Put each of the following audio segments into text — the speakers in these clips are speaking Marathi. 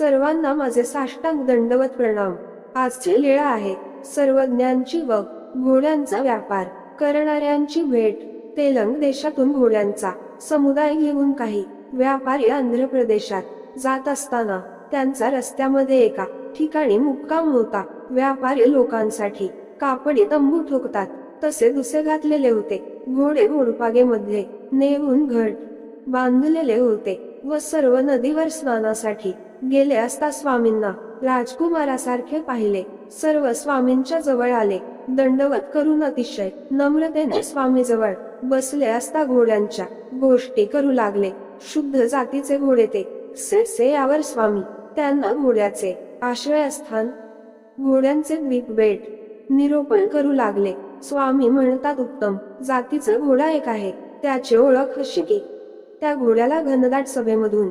सर्वांना माझे साष्टांग दंडवत प्रणाम. आजची लीळा आहे सर्वज्ञांची व घोड्यांचा व्यापार करणाऱ्यांची भेट. तेलंग देशातून घोड्यांचा समुदाय घेऊन काही व्यापारी आंध्र प्रदेशात जात असताना त्यांचा रस्त्यामध्ये एका ठिकाणी मुक्काम होता. व्यापारी लोकांसाठी कापडी तंबू ठोकतात. तसे दुसे घातलेले होते. घोडे घोडपागेमध्ये नेऊन घट बांधलेले होते व सर्व नदीवर स्नानासाठी गेले असता स्वामींना राजकुमारासारखे पाहिले. सर्व स्वामींच्या जवळ आले. दंडवत करून अतिशय नम्रतेने स्वामी जवळ बसले असता घोड्यांच्या गोष्टी करू लागले. शुद्ध जातीचे घोडे ते से से यावर स्वामी. त्यांना घोड्याचे आश्रयस्थान घोड्यांचे द्वीप बेट निरोपण करू लागले. स्वामी म्हणतात उत्तम जातीचा घोडा एक आहे. त्याची ओळख अशी की त्या घोड्याला घनदाट सभेमधून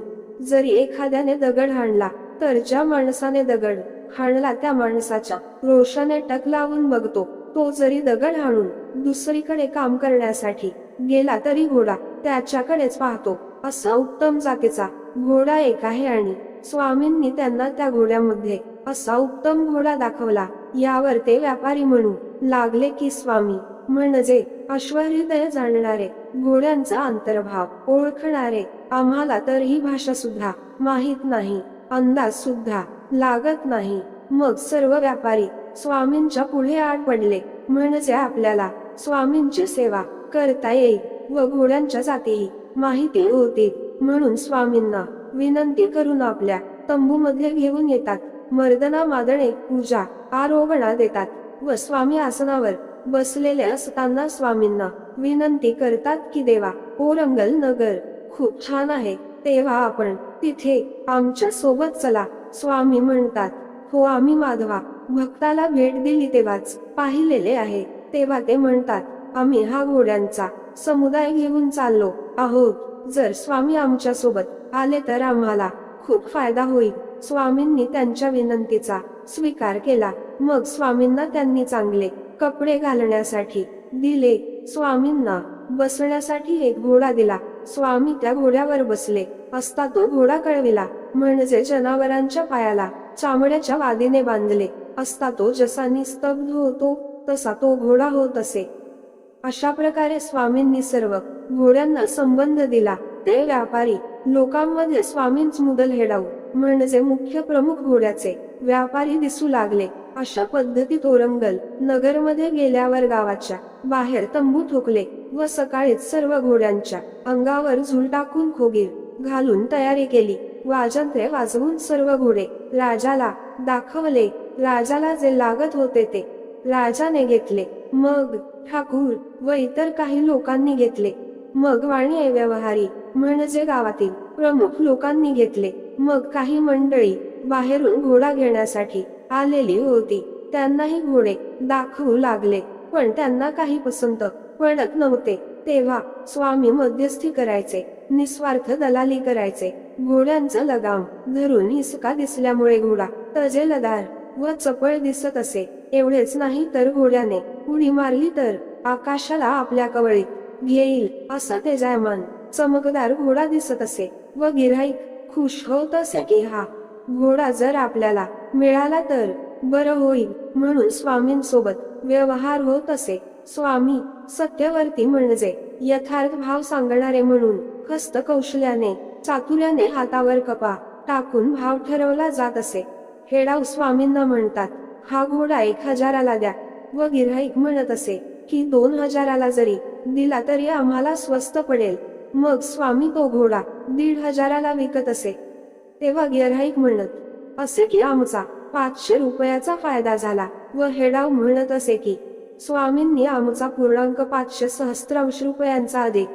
जरी एखाद्याने दगड हाणला तर ज्या माणसाने दगड हाणला त्या माणसाच्या रोषाने टक लावून बघतो. तो जरी दगड हाणून दुसरीकडे काम करण्यासाठी गेला तरी घोडा त्याच्याकडेच पाहतो. असा उत्तम जातीचा घोडा एक आहे आणि स्वामींनी त्यांना त्या घोड्यामध्ये असा उत्तम घोडा दाखवला. यावर ते व्यापारी म्हणू लागले की स्वामी म्हणजे अश्वहृदय जाणणारे घोड्यांचा अंतर्भाव ओळखणारे आम्हाला तर ही भाषा सुद्धा माहीत नाही अंदाज सुद्धा लागत नाही. मग सर्व व्यापारी स्वामींच्या पुढे आड पडले म्हणजे आपल्याला स्वामींची सेवा करता येईल व घोड्यांच्या जातीही माहिती होती म्हणून स्वामींना विनंती करून आपल्या तंबूमध्ये घेऊन येतात मर्दना मादणे पूजा आरोहणा देतात व स्वामी आसनावर बसलेल्या असताना स्वामींना विनंती करतात की देवा ओरंगल नगर खूप छान आहे तेव्हा आपण तिथे आमच्यासोबत चला स्वामी म्हणतात. हो आम्ही माधवा भक्ताला भेट दिली तेव्हाच पाहिलेले आहे तेव्हा ते म्हणतात आम्ही हा घोड्यांचा समुदाय घेऊन चाललो आहोत जर स्वामी आमच्यासोबत आले तर आम्हाला खूप फायदा होईल. स्वामींनी त्यांच्या विनंतीचा स्वीकार केला मग स्वामींना त्यांनी चांगले कपडे घालण्यासाठी दिले. स्वामींना बसण्यासाठी एक घोडा दिला. स्वामी त्या घोड्यावर बसले. असता तो घोडा कळविला. म्हणजे जनावरांच्या पायाला चामड्याच्या वादीने बांधले. असता तो जसा निस्तब्ध होतो तसा तो घोडा होत असे. अशा प्रकारे स्वामींनी सर्व घोड्यांना संबंध दिला. ते व्यापारी लोकांमध्ये स्वामींच मुदल हेडाऊ. म्हणजे मुख्य प्रमुख घोड्याचे व्यापारी दिसू लागले. अशा पद्धतीत ओरंगल नगरमध्ये गेल्यावर गावाच्या बाहेर तंबू ठोकले व सकाळीच सर्व घोड्यांच्या अंगावर झुल टाकून खोगीर घालून तयारी केली. वाजंत्रे वाजवून सर्व घोडे राजाला दाखवले. राजाला जे लागत होते ते राजाने घेतले. मग ठाकूर व इतर काही लोकांनी घेतले. मग वाणी व्यवहारी म्हणजे गावातील प्रमुख लोकांनी घेतले. मग काही मंडळी बाहेरून घोडा घेण्यासाठी आलेली होती. त्यांनाही घोडे दाखवू लागले पण त्यांना काही पसंत पडत नव्हते. तेव्हा स्वामी मध्यस्थी करायचे निस्वार्थ दलाली करायचे. घोड्यांचं लगाम धरून हिसका दिसल्यामुळे घोडा तजेलदार व चपळ दिसत असे. एवढेच नाही तर घोड्याने उडी मारली तर आकाशाला आपल्या कवळीत घेईल असा तेजायमान चमकदार घोडा दिसत असे. व गिऱ्हाईक खुश होत असे की हा घोडा जर आपल्याला मिळाला तर बरं होईल म्हणून स्वामींसोबत व्यवहार होत असे. स्वामी सत्यवर्ती म्हणजे यथार्थ भाव सांगणारे म्हणून हस्त कौशल्याने चातुर्याने हातावर कपा टाकून भाव ठरवला जात असे. हेडाव स्वामींना म्हणतात हा घोडा एक हजाराला द्या. व गिऱ्हाईक म्हणत असे की दोन हजाराला जरी दिला तरी आम्हाला स्वस्त पडेल. मग स्वामी तो घोडा दीड हजाराला विकत असे. तेव्हा गिऱ्हाईक म्हणत असे की आमचा. पाचशे रुपयाचा फायदा झाला. व हेडाव म्हणत असे की स्वामींनी आमचा पूर्णांक पाचशे सहस्त्रांश रुपयांचा अधिक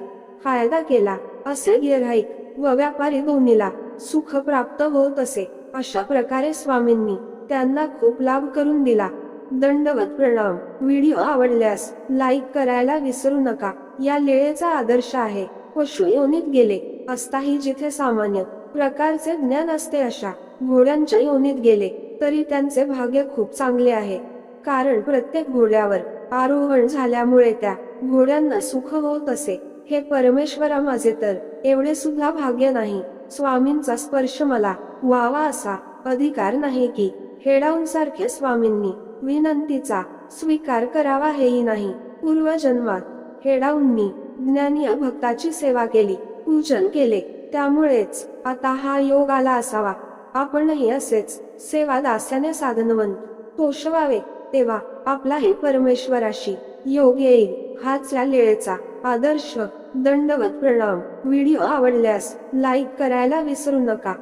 फायदा केला. असे गिऱ्हाईक व व्यापारी दोन्हीला सुख प्राप्त होत असे. अशा प्रकारे स्वामींनी त्यांना खूप लाभ करून दिला. दंडवत प्रणाम. व्हिडिओ आवडल्यास लाईक करायला विसरू नका. या लेळेचा आदर्श आहे. पशु योनीत गेले. असताही जिथे सामान्य प्रकारचे ज्ञान असते अशा घोड्यांच्या योनीत गेले तरी त्यांचे भाग्य खूप चांगले आहे. कारण प्रत्येक घोड्यावर आरोहण झाल्यामुळे त्या घोड्यांना सुख होत असे. हे परमेश्वरा माझे तर एवढे सुद्धा भाग्य नाही. स्वामींचा स्पर्श मला व्हावा असा अधिकार नाही की हेडाऊन सारखे स्वामींनी विनंतीचा स्वीकार करावा हेही नाही. पूर्वजन्मात हेडाऊंनी ज्ञानी भक्ताची सेवा केली पूजन केले त्यामुळेच आता हा योग आला असावा. आपणही असेच सेवा दास्याने साधनवंत. तोषवावे तेव्हा आपलाही परमेश्वराशी योग येईल. हाच या लेळेचा आदर्श दंडवत प्रणाम. व्हिडिओ आवडल्यास लाईक करायला विसरू नका.